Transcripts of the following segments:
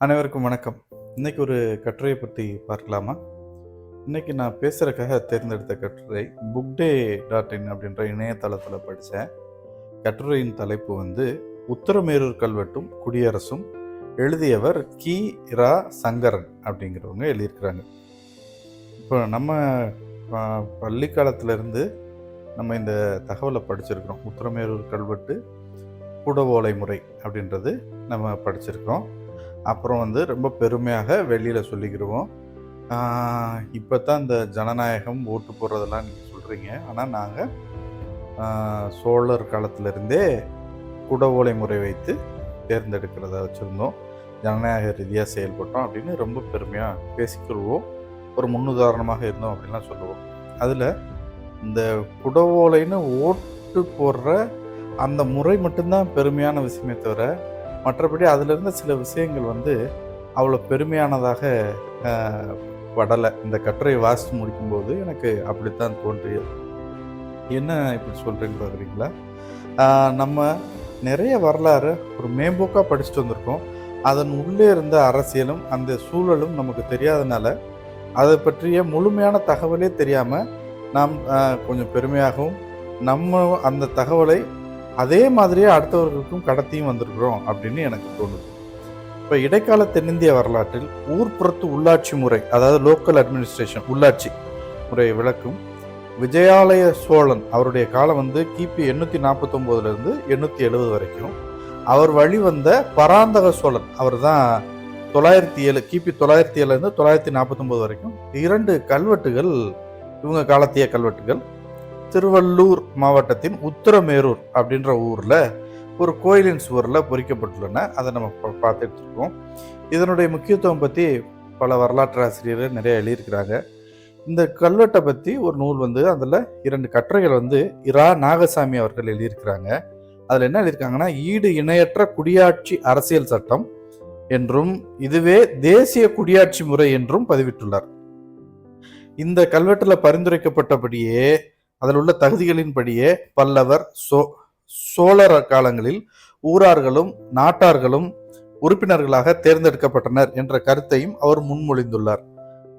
அனைவருக்கும் வணக்கம். இன்னைக்கு ஒரு கட்டுரையை பற்றி பார்க்கலாமா? இன்னைக்கு நான் பேசுகிறக்காக தேர்ந்தெடுத்த கட்டுரை புக் டே டாட் இன் அப்படின்ற இணையதளத்தில் படித்தேன் கட்டுரையின் தலைப்பு வந்து உத்தரமேரூர் கல்வெட்டும் குடியரசும் எழுதியவர் கி. ரா. சங்கரன் அப்படிங்கிறவங்க எழுதியிருக்கிறாங்க. இப்போ நம்ம பள்ளி காலத்துலேருந்து நம்ம இந்த தகவலை படிச்சிருக்கிறோம். உத்தரமேரூர் கல்வெட்டு குடவோலை முறை அப்படின்றது நம்ம படிச்சிருக்கோம் அப்புறம் வந்து ரொம்ப பெருமையாக வெளியில் சொல்லிக்கிடுவோம் இப்போ தான் இந்த ஜனநாயகம் ஓட்டு போடுறதெல்லாம் நீங்கள் சொல்கிறீங்க ஆனால் நாங்கள் சோழர் காலத்திலிருந்தே குடவோலை முறை வைத்து தேர்ந்தெடுக்கிறதா வச்சுருந்தோம். ஜனநாயக ரீதியாக செயல்பட்டோம் அப்படின்னு ரொம்ப பெருமையாக பேசிக்கொள்வோம். ஒரு முன்னுதாரணமாக இருந்தோம் அப்படின்லாம் சொல்லுவோம். அதில் இந்த குடவோலைன்னு ஓட்டு போடுற அந்த முறை மட்டும்தான் பெருமையான விஷயமே தவிர மற்றபடி அதிலிருந்து சில விஷயங்கள் வந்து அவ்வளோ பெருமையானதாக படலை. இந்த கட்டுரையை வாசித்து முடிக்கும்போது எனக்கு அப்படித்தான் தோன்றியது. என்ன இப்படி சொல்கிறேன்னு பார்க்குறீங்களா நம்ம நிறைய வரலாறு ஒரு மேம்போக்காக படிச்சுட்டு வந்திருக்கோம். அதன் உள்ளே இருந்த அரசியலும் அந்த சூழலும் நமக்கு தெரியாதனால அதை பற்றிய முழுமையான தகவலே தெரியாமல் நாம் கொஞ்சம் பெருமையாகவும் நம்ம அந்த தகவலை அதே மாதிரியே அடுத்தவர்களுக்கும் கடத்தியும் வந்திருக்கிறோம் அப்படின்னு எனக்கு தோணுது. இப்போ இடைக்கால தென்னிந்திய வரலாற்றில் ஊர்ப்புறத்து உள்ளாட்சி முறை அதாவது லோக்கல் அட்மினிஸ்ட்ரேஷன் உள்ளாட்சி முறையை விளக்கும் விஜயாலய சோழன் அவருடைய காலம் வந்து கிபி எண்ணூற்றி நாற்பத்தொம்போதுலேருந்து எண்ணூற்றி எழுபது வரைக்கும். அவர் வழி வந்த பராந்தக சோழன் அவர் தான் தொள்ளாயிரத்தி ஏழு கிபி தொள்ளாயிரத்தி ஏழுலேருந்து தொள்ளாயிரத்தி நாற்பத்தொம்போது வரைக்கும் இரண்டு கல்வெட்டுகள் இவங்க காலத்திய கல்வெட்டுகள் திருவள்ளூர் மாவட்டத்தின் உத்தரமேரூர் அப்படின்ற ஊரில் ஒரு கோயிலின் சுவரில் பொறிக்கப்பட்டுள்ளன. அதை நம்ம பார்த்துட்டு இருக்கோம். இதனுடைய முக்கியத்துவம் பற்றி பல வரலாற்று ஆசிரியர்கள் நிறைய எழுதியிருக்கிறாங்க. இந்த கல்வெட்டை பற்றி ஒரு நூல் வந்து அதில் இரண்டு கட்டுரைகள் வந்து இரா நாகசாமி அவர்கள் எழுதியிருக்கிறாங்க. அதில் என்ன எழுதியிருக்காங்கன்னா ஈடு இணையற்ற குடியாட்சி அரசியல் சட்டம் என்றும் இதுவே தேசிய குடியாட்சி முறை என்றும் பதிவிட்டுள்ளார். இந்த கல்வெட்டில் பரிந்துரைக்கப்பட்டபடியே அதில் உள்ள தகுதிகளின்படியே பல்லவர் சோ சோழர் காலங்களில் ஊரார்களும் நாட்டார்களும் உறுப்பினர்களாக தேர்ந்தெடுக்கப்பட்டனர் என்ற கருத்தையும் அவர் முன்மொழிந்துள்ளார்.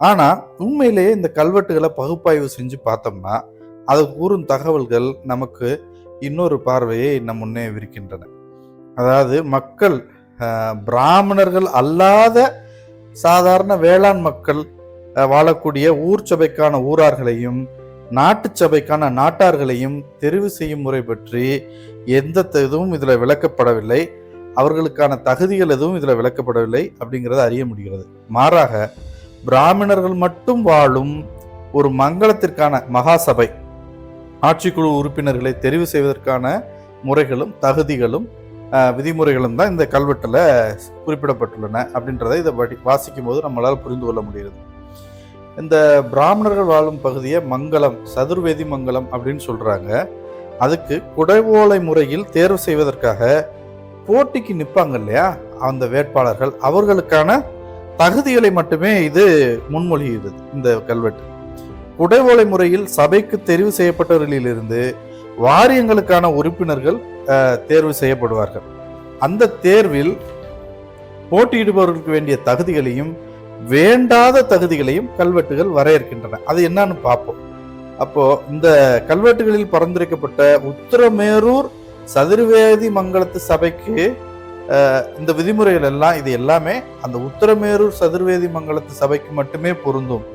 ஆனால் உண்மையிலேயே இந்த கல்வெட்டுகளை பகுப்பாய்வு செஞ்சு பார்த்தோம்னா அது கூறும் தகவல்கள் நமக்கு இன்னொரு பார்வையை நம் முன்னே விரிக்கின்றன அதாவது மக்கள் பிராமணர்கள் அல்லாத சாதாரண வேளாண் மக்கள் வாழக்கூடிய ஊர் சபைக்கான ஊரார்களையும் நாட்டு சபைக்கான நாட்டார்களையும் தெரிவு செய்யும் முறை பற்றி எந்த இதுவும் இதில் விளக்கப்படவில்லை. அவர்களுக்கான தகுதிகள் எதுவும் இதில் விளக்கப்படவில்லை அப்படிங்கிறத அறிய முடிகிறது. மாறாக பிராமணர்கள் மட்டும் வாழும் ஒரு மங்களத்திற்கான மகாசபை ஆட்சிக்குழு உறுப்பினர்களை தெரிவு செய்வதற்கான முறைகளும் தகுதிகளும் விதிமுறைகளும் தான் இந்த கல்வெட்டில் குறிப்பிடப்பட்டுள்ளன அப்படின்றத இதை படி வாசிக்கும் போது நம்மளால் புரிந்து கொள்ள முடிகிறது. இந்த பிராமணர்கள் வாழும் பகுதியை மங்களம் சதுர்வேதி மங்கலம் அப்படின்னு சொல்றாங்க. அதுக்கு குடைவோலை முறையில் தேர்வு செய்வதற்காக போட்டிக்கு நிற்பாங்க இல்லையா? அந்த வேட்பாளர்கள். அவர்களுக்கான தகுதிகளை மட்டுமே இது முன்மொழிகிறது இந்த கல்வெட்டு. குடைவோலை முறையில் சபைக்கு தெரிவு செய்யப்பட்டவர்களிலிருந்து வாரியங்களுக்கான உறுப்பினர்கள் தேர்வு செய்யப்படுவார்கள். அந்த தேர்வில் போட்டியிடுபவர்களுக்கு வேண்டிய தகுதிகளையும் வேண்டாத தகுதிகளையும் கல்வெட்டுகள் வரையறுக்கின்றன. அது என்னன்னு பார்ப்போம். அப்போ இந்த கல்வெட்டுகளில் பரிந்துரைக்கப்பட்ட உத்தரமேரூர் சதுர்வேதி மங்கலத்து சபைக்கு இந்த விதிமுறைகள் எல்லாம் இது எல்லாமே அந்த உத்தரமேரூர் சதுர்வேதி மங்கலத்து சபைக்கு மட்டுமே பொருந்தும்.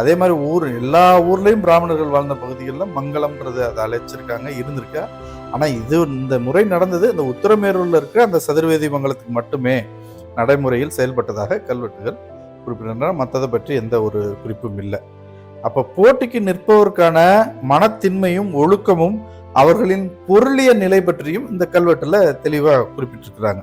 அதே மாதிரி ஊர் எல்லா ஊர்லேயும் பிராமணர்கள் வாழ்ந்த பகுதிகளில் மங்கலம்ன்றது அதை அழைச்சிருக்காங்க இருந்திருக்கா? ஆனால் இது இந்த முறை நடந்தது இந்த உத்தரமேரூரில் இருக்க அந்த சதுர்வேதி மங்கலத்துக்கு மட்டுமே நடைமுறையில் செயல்பட்டதாக கல்வெட்டுகள் குறிப்பிடுகின்றனர் மற்றதை பற்றி எந்த ஒரு குறிப்பும் இல்லை. அப்போ போட்டிக்கு நிற்பவருக்கான மனத்தின்மையும் ஒழுக்கமும் அவர்களின் பொருளிய நிலை பற்றியும் இந்த கல்வெட்டில் தெளிவாக குறிப்பிட்டிருக்கிறாங்க.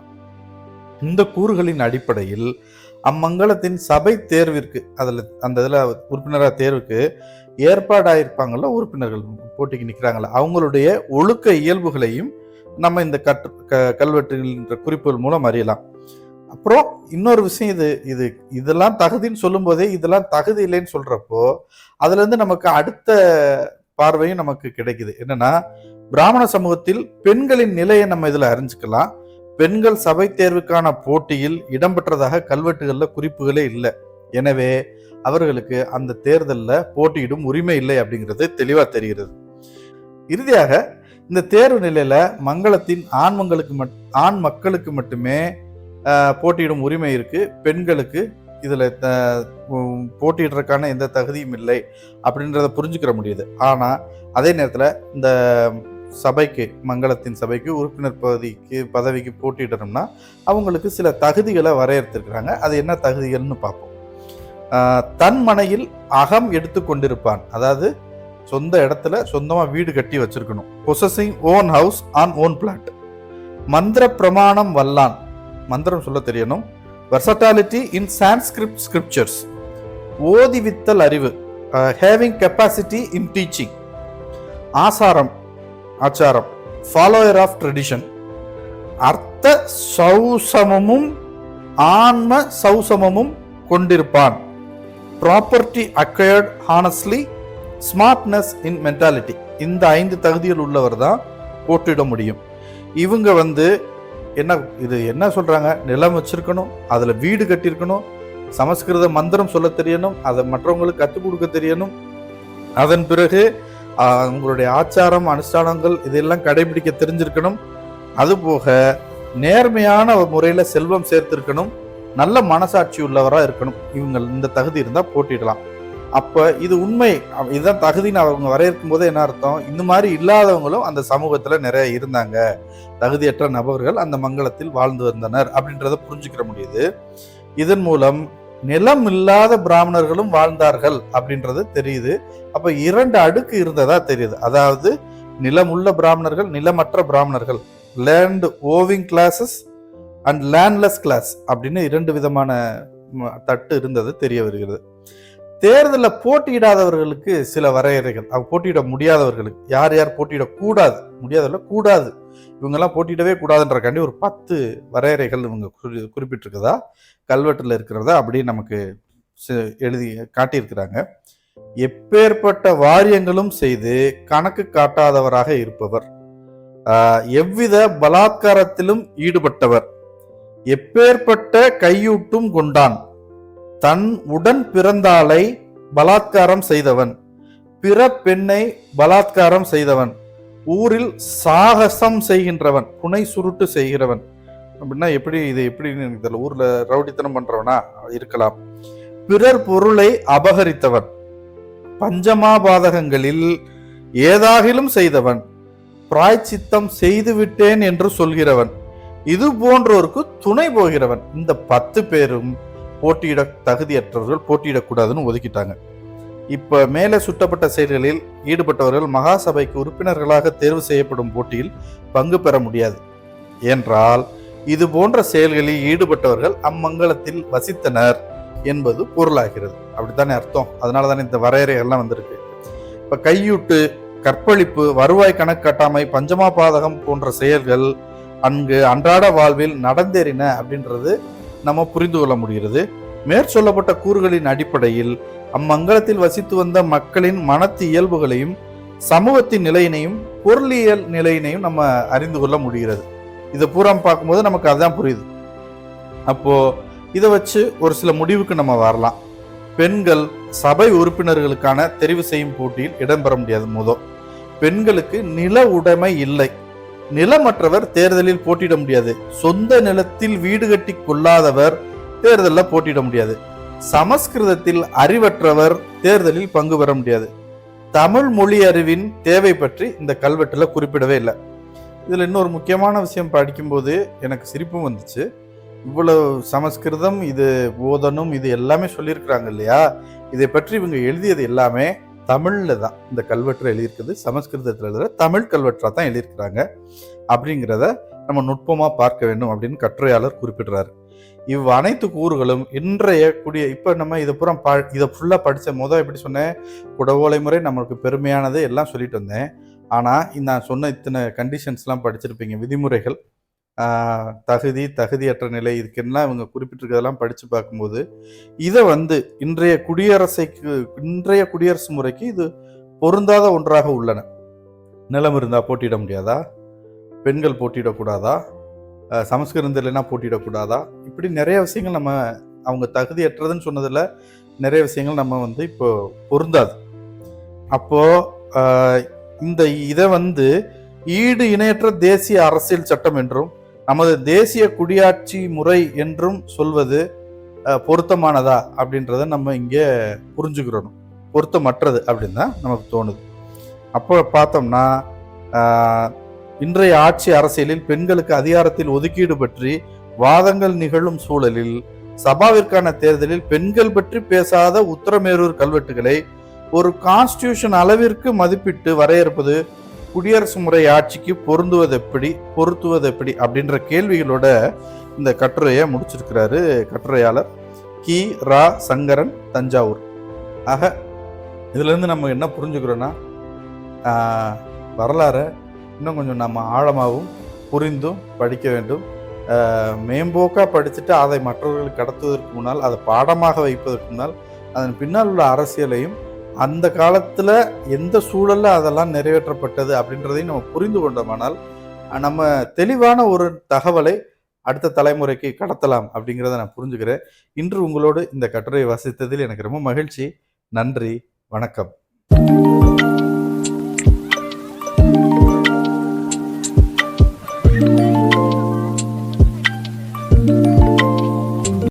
இந்த கூறுகளின் அடிப்படையில் அம்மங்கலத்தின் சபை தேர்விற்கு அதில் அந்த இதில் உறுப்பினராக தேர்வுக்கு ஏற்பாடாயிருப்பாங்கல்ல உறுப்பினர்கள் போட்டிக்கு நிற்கிறாங்கள அவங்களுடைய ஒழுக்க இயல்புகளையும் நம்ம இந்த கட்டு க- கல்வெட்டுகின்ற குறிப்புகள் மூலம் அறியலாம். அப்புறம் இன்னொரு விஷயம் இது இது இதெல்லாம் தகுதின்னு சொல்லும்போதே இதெல்லாம் தகுதி இல்லைன்னு சொல்றப்போ அதுல இருந்து நமக்கு அடுத்த பார்வையும் நமக்கு கிடைக்குது. என்னன்னா பிராமண சமூகத்தில் பெண்களின் நிலையை நம்ம இதுல அறிஞ்சுக்கலாம். பெண்கள் சபை தேர்வுக்கான போட்டியில் இடம்பெற்றதாக கல்வெட்டுகளில் குறிப்புகளே இல்லை. எனவே அவர்களுக்கு அந்த தேர்தலில் போட்டியிடும் உரிமை இல்லை அப்படிங்கிறது தெளிவாக தெரிகிறது. இறுதியாக இந்த தேர்வு நிலையில மங்களத்தின் ஆண் மங்களுக்கு மட் ஆண் மக்களுக்கு மட்டுமே போட்டியிடும் உரிமை இருக்குது பெண்களுக்கு இதில் த- போட்டியிடுறதுக்கான எந்த தகுதியும் இல்லை அப்படின்றத புரிஞ்சுக்கிற முடியுது. ஆனால் அதே நேரத்தில் இந்த சபைக்கு மங்களத்தின் சபைக்கு உறுப்பினர் பதவிக்கு பதவிக்கு போட்டியிடணும்னா அவங்களுக்கு சில தகுதிகளை வரையறுத்திருக்கிறாங்க. அது என்ன தகுதிகள்னு பார்ப்போம். தன் மனையில் அகம் எடுத்து கொண்டிருப்பான். அதாவது சொந்த இடத்துல சொந்தமாக வீடு கட்டி வச்சிருக்கணும். Possessing own house and own flat மந்திர பிரமாணம் வல்லான். மந்திரம் சொல்ல தெரியணும். வெர்சட்டாலிட்டி இன் சான்ஸ்கிரிப்ட் ஸ்கிரிப்சர்ஸ் ஓதிவித்தல் அறிவு ஹேவிங் கெப்பாசிட்டி இன் டீச்சிங் ஆசாரம் ஆச்சாரம் ஃபாலோயர் ஆஃப் ட்ரெடிஷன் அர்த்த சௌசமமும் ஆன்ம சௌசமமும் கொண்டிருப்பான். Property acquired honestly smartness in mentality இந்த ஐந்து தகுதிகள் உள்ளவர் தான் போட்டிட முடியும். இவங்க வந்து என்ன இது என்ன சொல்கிறாங்க நிலம் வச்சுருக்கணும் அதில் வீடு கட்டியிருக்கணும் சமஸ்கிருத மந்திரம் சொல்ல தெரியணும் அதை மற்றவங்களுக்கு கற்றுக் கொடுக்க தெரியணும். அதன் பிறகு உங்களுடைய ஆச்சாரம் அனுஷ்டானங்கள் இதெல்லாம் கடைபிடிக்க தெரிஞ்சிருக்கணும். அதுபோக நேர்மையான முறையில் செல்வம் சேர்த்திருக்கணும் நல்ல மனசாட்சி உள்ளவராக இருக்கணும். இவங்க இந்த தகுதி இருந்தால் போட்டிடலாம். அப்போ இது உண்மை. இதுதான் தகுதின்னு அவங்க வரையறுக்கும் போது என்ன அர்த்தம்? இந்த மாதிரி இல்லாதவங்களும் அந்த சமூகத்தில் நிறைய இருந்தாங்க. தகுதியற்ற நபர்கள் அந்த மங்களத்தில் வாழ்ந்து வந்தனர் அப்படின்றத புரிஞ்சுக்கிற முடியுது. இதன் மூலம் நிலம் இல்லாத பிராமணர்களும் வாழ்ந்தார்கள் அப்படின்றது தெரியுது. அப்போ இரண்டு அடுக்கு இருந்ததா தெரியுது. அதாவது நிலம் உள்ள பிராமணர்கள் நிலமற்ற பிராமணர்கள். Land owing classes and landless class அப்படின்னு இரண்டு விதமான தட்டு இருந்தது தெரிய வருகிறது. தேர்தலில் போட்டியிடாதவர்களுக்கு சில வரையறைகள். அவங்க போட்டியிட முடியாதவர்களுக்கு. யார் யார் போட்டியிடக்கூடாது? முடியாதவர்கள் கூடாது. இவங்கெல்லாம் போட்டியிடவே கூடாதுன்றக்காண்டி ஒரு பத்து வரையறைகள் இவங்க குறி குறிப்பிட்டிருக்கதா கல்வெட்டில் இருக்கிறதா? அப்படியே நமக்கு எழுதி காட்டியிருக்கிறாங்க. எப்பேற்பட்ட வாரியங்களும் செய்து கணக்கு காட்டாதவராக இருப்பவர். எவ்வித பலாத்காரத்திலும் ஈடுபட்டவர். எப்பேற்பட்ட கையூட்டும் கொண்டான். தன் உடன் பிறந்தாளை பலாத்காரம் செய்தவன். பிற பெண்ணை பலாத்காரம் செய்தவன். ஊரில் சாகசம் செய்கின்றவன் புனை சுருட்டு செய்கிறவன். அப்படின்னா எப்படி இது எப்படின்னு எனக்கு தெரியல ஊர்ல ரவுடித்தனம் பண்றவனா இருக்கலாம். பிறர் பொருளை அபகரித்தவன். பஞ்சமாபாதகங்களில் ஏதாகிலும் செய்தவன். பிராய்ச்சித்தம் செய்து விட்டேன் என்று சொல்கிறவன். இது போன்றோருக்கு துணை போகிறவன். இந்த பத்து பேரும் போட்டியிட தகுதியற்றவர்கள் போட்டியிடக்கூடாதுன்னு ஒதுக்கிட்டாங்க. இப்போ மேலே சுட்டப்பட்ட செயல்களில் ஈடுபட்டவர்கள் மகாசபைக்கு உறுப்பினர்களாக தேர்வு செய்யப்படும் போட்டியில் பங்கு பெற முடியாது. என்றால் இது போன்ற செயல்களில் ஈடுபட்டவர்கள் அம்மங்கலத்தில் வசித்தனர் என்பது பொருளாகிறது. அப்படித்தானே அர்த்தம்? அதனால தானே இந்த வரையறைகள்லாம் வந்திருக்கு. இப்போ கையூட்டு கற்பழிப்பு வருவாய் கணக்கு கட்டாமை பஞ்சமாபாதகம் போன்ற செயல்கள் அங்கு அன்றாட வாழ்வில் நடந்தேறின அப்படின்றது நம்ம புரிந்து கொள்ள முடிகிறது. மேற்சொல்லப்பட்ட கூறுகளின் அடிப்படையில் அம்மங்கலத்தில் வசித்து வந்த மக்களின் மனத்து இயல்புகளையும் சமூகத்தின் நிலையினையும் பொருளியல் நிலையினையும் நம்ம அறிந்து கொள்ள முடிகிறது. இதை பூரா பார்க்கும்போது நமக்கு அதுதான் புரியுது. அப்போ இதை வச்சு ஒரு சில முடிவுக்கு நம்ம வரலாம். பெண்கள் சபை உறுப்பினர்களுக்கான தெரிவு செய்யும் போட்டியில் இடம்பெற முடியாது முதல் பெண்களுக்கு நில உடைமை இல்லை. நிலமற்றவர் தேர்தலில் போட்டியிட முடியாது. சொந்த நிலத்தில் வீடு கட்டி கொள்ளாதவர் தேர்தலில் போட்டியிட முடியாது. சமஸ்கிருதத்தில் அறிவற்றவர் தேர்தலில் பங்கு பெற முடியாது. தமிழ் மொழி அறிவின் தேவை பற்றி இந்த கல்வெட்டில் குறிப்பிடவே இல்லை. இதில் இன்னொரு முக்கியமான விஷயம் படிக்கும்போது எனக்கு சிரிப்பும் வந்துச்சு. இவ்வளவு சமஸ்கிருதம் இது போதனும் இது எல்லாமே சொல்லியிருக்கிறாங்க இல்லையா? இதை பற்றி இவங்க எழுதியது எல்லாமே தமிழில் தான் இந்த கல்வெட்டு எழுதியிருக்குது சமஸ்கிருதத்தில் எழுதுகிற தமிழ் கல்வெட்டா தான் எழுதியிருக்கிறாங்க. அப்படிங்கிறத நம்ம நுட்பமாக பார்க்க வேண்டும் அப்படின்னு கட்டுரையாளர் குறிப்பிடுறாரு. இவ் அனைத்து கூறுகளும் இன்றைய கூடிய இப்போ நம்ம இதை பூரா ப இதை ஃபுல்லாக படித்த முதல் எப்படி சொன்னேன்? குடவோலை முறை நம்மளுக்கு பெருமையானது எல்லாம் சொல்லிட்டு வந்தேன். ஆனால் நான் சொன்ன இத்தனை கண்டிஷன்ஸ்லாம் படிச்சிருப்பீங்க விதிமுறைகள். தகுதி தகுதியற்ற நிலை இதுக்கெல்லாம் இவங்க குறிப்பிட்டிருக்கிறதெல்லாம் படித்து பார்க்கும்போது இதை வந்து இன்றைய குடியரசைக்கு இன்றைய குடியரசு முறைக்கு இது பொருந்தாத ஒன்றாக உள்ளன. நிலம் இருந்தால் போட்டியிட முடியாதா? பெண்கள் போட்டியிடக்கூடாதா? சமஸ்கிருதம் இல்லைன்னா போட்டியிடக்கூடாதா? இப்படி நிறைய விஷயங்கள் நம்ம அவங்க தகுதியற்றதுன்னு சொன்னதில் நிறைய விஷயங்கள் நம்ம வந்து இப்போ பொருந்தாது. அப்போது இந்த இதை வந்து ஈடு இணையற்ற தேசிய அரசியல் சட்டம் என்றும் நமது தேசிய குடியாட்சி முறை என்றும் சொல்வது பொருத்தமானதா அப்படின்றத நம்ம இங்கே புரிஞ்சுக்கிறணும். பொருத்தமற்றது அப்படின்னு தான் நமக்கு தோணுது. அப்போ பார்த்தோம்னா இன்றைய ஆட்சி அரசியலில் பெண்களுக்கு அதிகாரத்தில் ஒதுக்கீடு பற்றி வாதங்கள் நிகழும் சூழலில் சபாவிற்கான தேர்தலில் பெண்கள் பற்றி பேசாத உத்தரமேரூர் கல்வெட்டுகளை ஒரு கான்ஸ்டியூஷன் அளவிற்கு மதிப்பிட்டு வரையறுப்பது குடியரசு முறை ஆட்சிக்கு பொருந்துவது எப்படி பொருத்துவது எப்படி அப்படின்ற கேள்விகளோட இந்த கட்டுரையை முடிச்சிருக்கிறாரு கட்டுரையாளர் கி. ரா. சங்கரன் தஞ்சாவூர். ஆக இதுலேருந்து நம்ம என்ன புரிஞ்சுக்கிறோன்னா வரலாறை இன்னும் கொஞ்சம் நம்ம ஆழமாகவும் புரிந்தும் படிக்க வேண்டும். மேம்போக்காக படிச்சுட்டு அதை மற்றவர்களுக்கு கடத்துவதற்கு முன்னால் அதை பாடமாக வைப்பதற்கு முன்னால் அதன் பின்னால் உள்ள அரசியலையும் அந்த காலத்தில் எந்த சூழலில் அதெல்லாம் நிறைவேற்றப்பட்டது அப்படின்றதையும் நம்ம புரிந்து கொண்டோமானால் நம்ம தெளிவான ஒரு தகவலை அடுத்த தலைமுறைக்கு கடத்தலாம் அப்படிங்கிறத நான் புரிஞ்சுக்கிறேன். இன்று உங்களோடு இந்த கட்டுரையை வாசித்ததில் எனக்கு ரொம்ப மகிழ்ச்சி. நன்றி. வணக்கம்.